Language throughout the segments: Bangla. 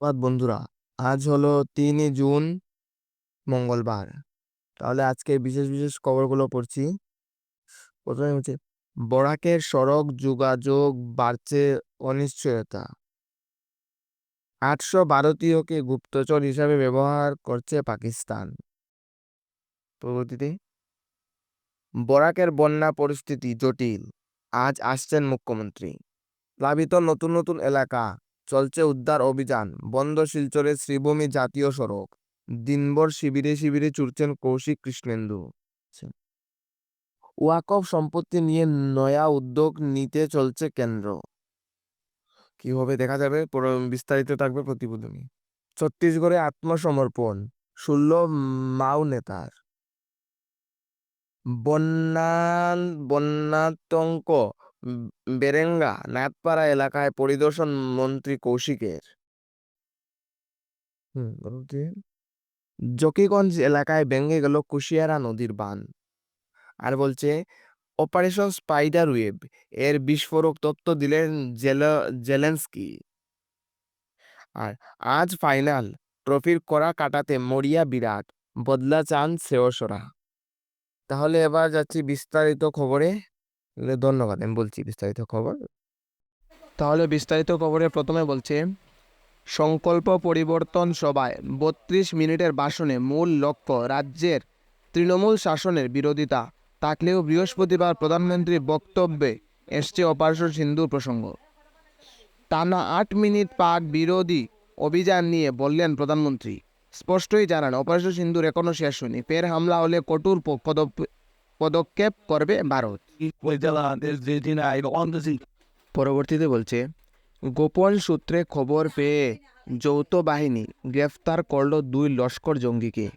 সুপ্রভাত বন্ধুরা। আজ হলো তিনই জুন, মঙ্গলবার। তাহলে আজকে বিশেষ বিশেষ খবরগুলো পড়ছি। প্রথমে হচ্ছে, বরাকের সড়ক যোগাযোগ বাড়ছে অনিশ্চয়তা। আটশো ভারতীয়কে গুপ্তচর হিসাবে ব্যবহার করছে পাকিস্তান। পরবর্তীতে বরাকের বন্যা পরিস্থিতি জটিল। আজ আসছেন মুখ্যমন্ত্রী। প্লাবিত নতুন নতুন এলাকা। চলছে উদ্ধার অভিযান। বন্ধ শিলচরে শ্রীভূমি জাতীয় সড়ক। দিনভর শিবিরে শিবিরে চুরছেন কৌশিক কৃষ্ণেন্দু। ওয়াকফ সম্পত্তি নিয়ে নয়া উদ্যোগ নিতে চলছে কেন্দ্র। কীভাবে দেখা যাবে? বিস্তারিত থাকবে প্রতিবেদনে। ছত্তিশগড়ে আত্মসমর্পণ। ষোলো মাও নেতার। বন্যান, বন্যাতঙ্ক বেরেঙ্গা নাথপাড়া এলাকায় পরিদর্শন মন্ত্রী কৌশিকের। জকিগঞ্জ এলাকায় ভেঙে গেল কুশিয়ারা নদীর বাঁধ। আর বলছে অপারেশন স্পাইডার ওয়েব এর বিস্ফোরক তত্ত্ব দিলেন জেল- জেলেন্সকি। আর আজ ফাইনাল ট্রফির করা কাটাতে মরিয়া বিরাট বদলা চান শ্রেয়সরা তাহলে এবার যাচ্ছি বিস্তারিত খবরে। ধন্যবাদ, আমি বলছি বিস্তারিত খবর। তাহলে বিস্তারিত খবরে প্রথমে বলছে, সংকল্প পরিবর্তন সভায় বত্রিশ মিনিটের ভাষণে মূল লক্ষ্য রাজ্যের তৃণমূল শাসনের বিরোধিতা। থাকলেও বৃহস্পতিবার প্রধানমন্ত্রীর বক্তব্যে এসছে অপারেশন সিন্ধু প্রসঙ্গ। টানা আট মিনিট পাক বিরোধী অভিযান নিয়ে বললেন প্রধানমন্ত্রী। স্পষ্টই জানান, অপারেশন সিন্ধুর এখনও শেষ হয়নি। ফের হামলা হলে কঠোর প- পদপ- পদক্ষেপ করবে ভারত। পরবর্তীতে বলছে গোপন সূত্রে খবর পেয়ে যৌথ বাহিনী গ্রেফতার করল দুই লস্কর জঙ্গিকে।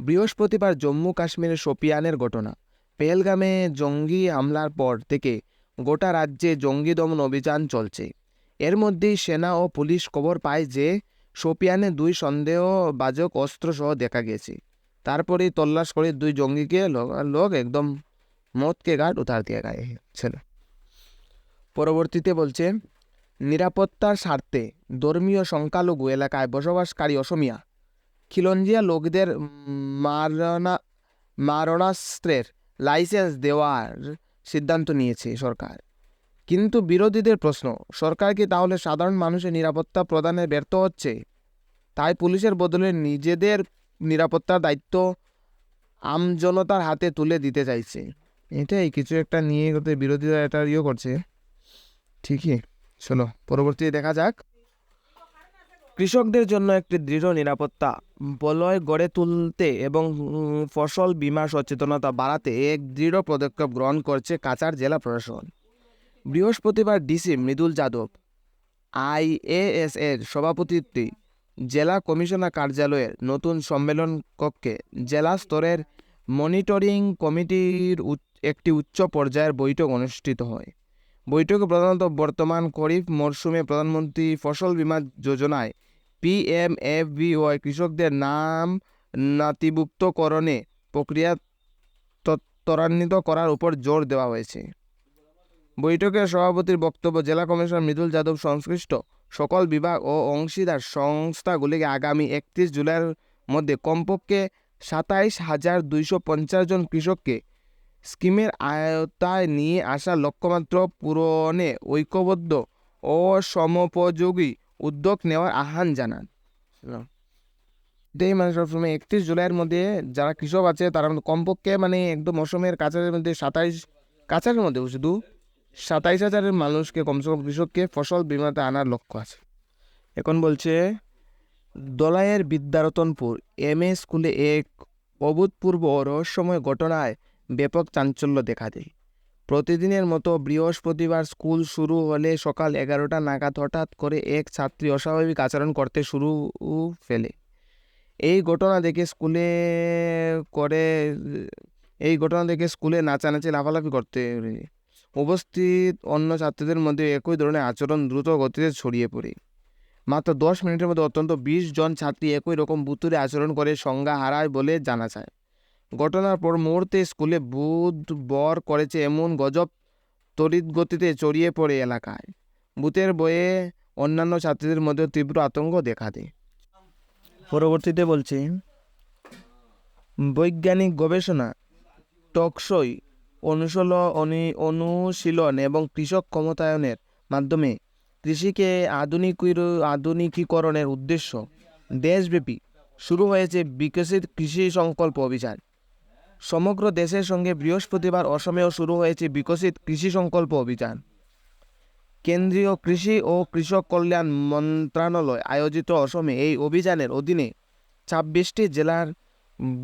বৃহস্পতিবার জম্মু কাশ্মীরের শোপিয়ানের ঘটনা। পেহেলগামে জঙ্গি হামলার পর থেকে গোটা রাজ্যে জঙ্গি দমন অভিযান চলছে। এর মধ্যেই সেনা ও পুলিশ খবর পায় যে শোপিয়ানে দুই সন্দেহবাজক অস্ত্রসহ দেখা গেছে তারপরেই তল্লাশ করে দুই জঙ্গিকে লোক- একদম মতকে ঘাট উতার দিয়ে গায়ে ছিল। পরবর্তীতে বলছে, নিরাপত্তার স্বার্থে ধর্মীয় সংখ্যালঘু এলাকায় বসবাসকারী অসমিয়া, খিলঞ্জিয়া লোকদের মারণা মারণাস্ত্রের লাইসেন্স দেওয়ার সিদ্ধান্ত নিয়েছে সরকার। কিন্তু বিরোধীদের প্রশ্ন, সরকার কি তাহলে সাধারণ মানুষের নিরাপত্তা প্রদানে ব্যর্থ হচ্ছে? তাই পুলিশের বদলে নিজেদের নিরাপত্তার দায়িত্ব আমজনতার হাতে তুলে দিতে চাইছে। এটাই কিছু একটা নিয়ে বিরোধীরা এটা ইয়ে করছে। ঠিকই, শোনো, পরবর্তীতে দেখা যাক। কৃষকদের জন্য একটি দৃঢ় নিরাপত্তা, বলয় গড়ে তুলতে এবং ফসল বীমা সচেতনতা বাড়াতে এক দৃঢ় পদক্ষেপ গ্রহণ করছে কাছাড় জেলা প্রশাসন। বৃহস্পতিবার ডিসি মৃদুল যাদব আইএএস এর সভাপতিত্বে জেলা কমিশনার কার্যালয়ের নতুন সম্মেলন কক্ষে জেলা স্তরের মনিটরিং কমিটির একটি উচ্চ পর্যায়ের বৈঠক অনুষ্ঠিত হয়। বৈঠকে প্রধানত বর্তমান খরিফ মরশুমে প্রধানমন্ত্রী ফসল বীমা যোজনায় পিএমএফবিওয়াই কৃষকদের নাম নাতিভুক্তকরণে প্রক্রিয়া ত্বরান্বিত করার উপর জোর দেওয়া হয়েছে। বৈঠকে সভাপতির বক্তব্য জেলা কমিশনার মৃদুল যাদব সংশ্লিষ্ট সকল বিভাগ ও অংশীদার সংস্থাগুলিকে আগামী একত্রিশ জুলাইয়ের মধ্যে কমপক্ষে সাতাইশ হাজার দুইশো পঞ্চাশ জন কৃষককে স্কিমের আয়তায় নিয়ে আসা লক্ষ্যমাত্র পূরণে ঐক্যবদ্ধ ও সমোপযোগী উদ্যোগ নেওয়ার আহ্বান জানান। এটাই মানে সবসময় একত্রিশ জুলাইয়ের মধ্যে যারা কৃষক আছে তারা কমপক্ষে মানে একদম অসমের কাছারের মধ্যে সাতাইশ কাছারের মধ্যে শুধু সাতাইশ হাজারের মানুষকে, কমসে কম কৃষককে ফসল বিমাতে আনার লক্ষ্য আছে। এখন বলছে, দলাইয়ের বিদ্যারতনপুর, এম এ স্কুলে এক অভূতপূর্ব রহস্যময় ঘটনায় ব্যাপক চাঞ্চল্য দেখা দেয়। প্রতিদিনের মতো বৃহস্পতিবার স্কুল শুরু হলে সকাল এগারোটা নাগাদ হঠাৎ করে এক ছাত্রী অস্বাভাবিক আচরণ করতে শুরু ফেলে। এই ঘটনা দেখে স্কুলে করে, এই ঘটনা দেখে স্কুলে নাচানাচি, লাফালাফি করতে উপস্থিত অন্য ছাত্রীদের মধ্যে একই ধরনের আচরণ দ্রুত গতিতে ছড়িয়ে পড়ে। মাত্র দশ মিনিটের মধ্যে অত্যন্ত বিশ জন ছাত্রী একই রকম বুতুরে আচরণ করে সংজ্ঞা হারায় বলে জানা যায়। ঘটনার পর মুহূর্তে স্কুলে বুধ বর করেছে এমন গজব তড়িৎ গতিতে ছড়িয়ে পড়ে এলাকায়। বুথের বয়ে অন্যান্য ছাত্রীদের মধ্যে তীব্র আতঙ্ক দেখা দেয়। পরবর্তীতে বলছে, বৈজ্ঞানিক গবেষণা টকসই অনুশীল, অনু- অনুশীলন এবং কৃষক ক্ষমতায়নের মাধ্যমে কৃষিকে আধুনিক আধুনিকীকরণের উদ্দেশ্য। দেশব্যাপী শুরু হয়েছে বিকশিত কৃষি সংকল্প অভিযান। সমগ্র দেশের সঙ্গে বৃহস্পতিবার অসমেও শুরু হয়েছে বিকশিত কৃষি সংকল্প অভিযান। কেন্দ্রীয় কৃষি ও কৃষক কল্যাণ মন্ত্রণালয় আয়োজিত অসমে এই অভিযানের অধীনে ছাব্বিশটি জেলার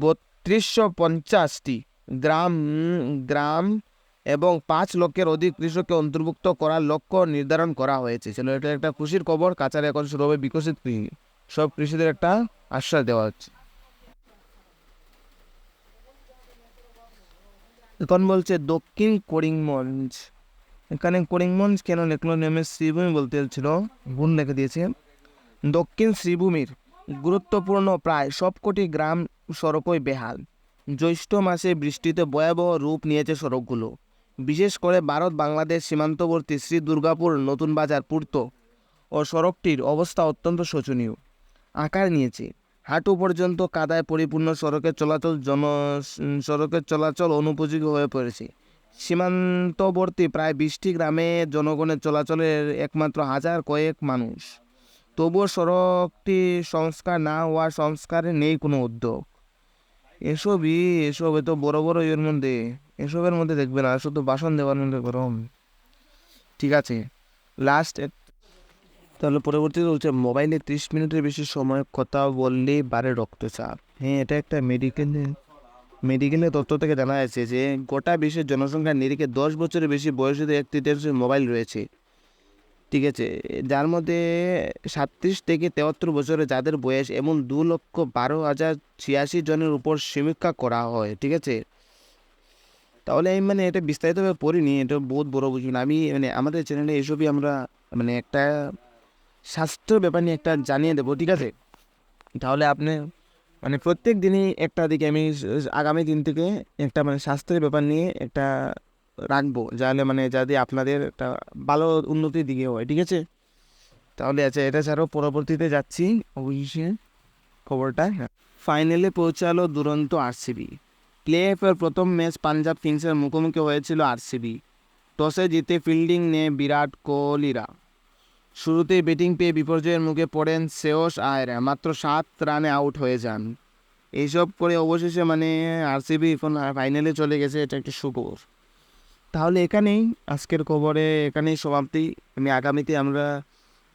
বত্রিশশো পঞ্চাশটি গ্রাম গ্রাম এবং পাঁচ লক্ষের অধিক কৃষককে অন্তর্ভুক্ত করার লক্ষ্য নির্ধারণ করা হয়েছে। ছিল এটা একটা খুশির খবর কাছাড়ে এখন শুরু হবে বিকশিত কৃষি। সব কৃষিদের একটা আশ্বাস দেওয়া হচ্ছে। এখন বলছে, দক্ষিণ করিমগঞ্জ। এখানে করিমগঞ্জ কেন লিখলো? নেমে শ্রীভূমি বলতে ছিল ভুল লিখে দিয়েছে। দক্ষিণ শ্রীভূমির গুরুত্বপূর্ণ প্রায় সবকটি গ্রাম সড়কই বেহাল। জ্যৈষ্ঠ মাসে বৃষ্টিতে ভয়াবহ রূপ নিয়েছে সড়কগুলো। বিশেষ করে ভারত, বাংলাদেশ সীমান্তবর্তী শ্রী দুর্গাপুর নতুন বাজার পূর্ত ও সড়কটির অবস্থা অত্যন্ত শোচনীয়। আকার নিয়েছে। হাঁটু পর্যন্ত কাদায় পরিপূর্ণ সড়কের চলাচল জন সড়কের চলাচল অনুপযোগী হয়ে পড়েছে। সীমান্তবর্তী প্রায় বিশটি গ্রামে জনগণের চলাচলের একমাত্র হাজার কয়েক মানুষ। তবুও সড়কটি সংস্কার না হওয়া সংস্কারে নেই কোনো উদ্যোগ। এসবই এসব এত বড় বড় এর মধ্যে, এসবের মধ্যে দেখবে না, শুধু বাসন দেওয়ার মধ্যে গরম। ঠিক আছে? লাস্ট তাহলে পরবর্তীতে বলছে, মোবাইলে ত্রিশ মিনিটের বেশি সময় কথা বললেই বাড়ে রক্তচাপ। হ্যাঁ এটা একটা মেডিকেলে মেডিকেলের তথ্য থেকে জানা যাচ্ছে যে, গোটা বিশ্বের জনসংখ্যার নিরিখে দশ বছরের বেশি বয়সীদের এক তৃতীয়াংশ মোবাইল রয়েছে ঠিক আছে, যার মধ্যে সাতত্রিশ থেকে তেহাত্তর বছরে যাদের বয়স এমন দু লক্ষ বারো হাজার ছিয়াশি জনের উপর সমীক্ষা করা হয়, ঠিক আছে? তাহলে আমি মানে এটা বিস্তারিতভাবে পড়িনি, এটা বহুত বড় বুঝুন আমি মানে আমাদের চ্যানেলে এসবই আমরা মানে একটা স্বাস্থ্য ব্যাপার নিয়ে একটা জানিয়ে দেবো, ঠিক আছে? তাহলে আপনি মানে প্রত্যেক দিনই একটা দিকে আমি আগামী দিন থেকে একটা মানে স্বাস্থ্যের ব্যাপার নিয়ে একটা রাখব। যাহলে মানে যাতে আপনাদের একটা ভালো উন্নতির দিকে হয়, ঠিক আছে? তাহলে আচ্ছা এটা ছাড়াও পরবর্তীতে যাচ্ছি, অবশ্যই খবরটা। ফাইনালে পৌঁছালো দুরন্ত আরসিবি প্লে অফের প্রথম ম্যাচ পাঞ্জাব কিংসের মুখোমুখি হয়েছিল আরসিবি টসে জিতে ফিল্ডিং নেয় বিরাট কোহলিরা। শুরুতেই ব্যাটিং পেয়ে বিপর্যয়ের মুখে পড়েন শ্রেয়স আয়রা, মাত্র সাত রানে আউট হয়ে যান। এইসব করে অবশেষে মানে আরসিবি ফাইনালে চলে গেছে, এটা একটা সুখবর। তাহলে এখানেই আজকের খবরে এখানেই সমাপ্তি। আমি আগামীতে আমরা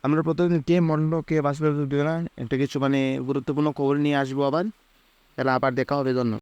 আমরা প্রতিদিন কে মন্ড কে বাঁচবে না একটা কিছু মানে গুরুত্বপূর্ণ খবর নিয়ে আসব আবার। তাহলে আবার দেখা হবে, ধন্যবাদ।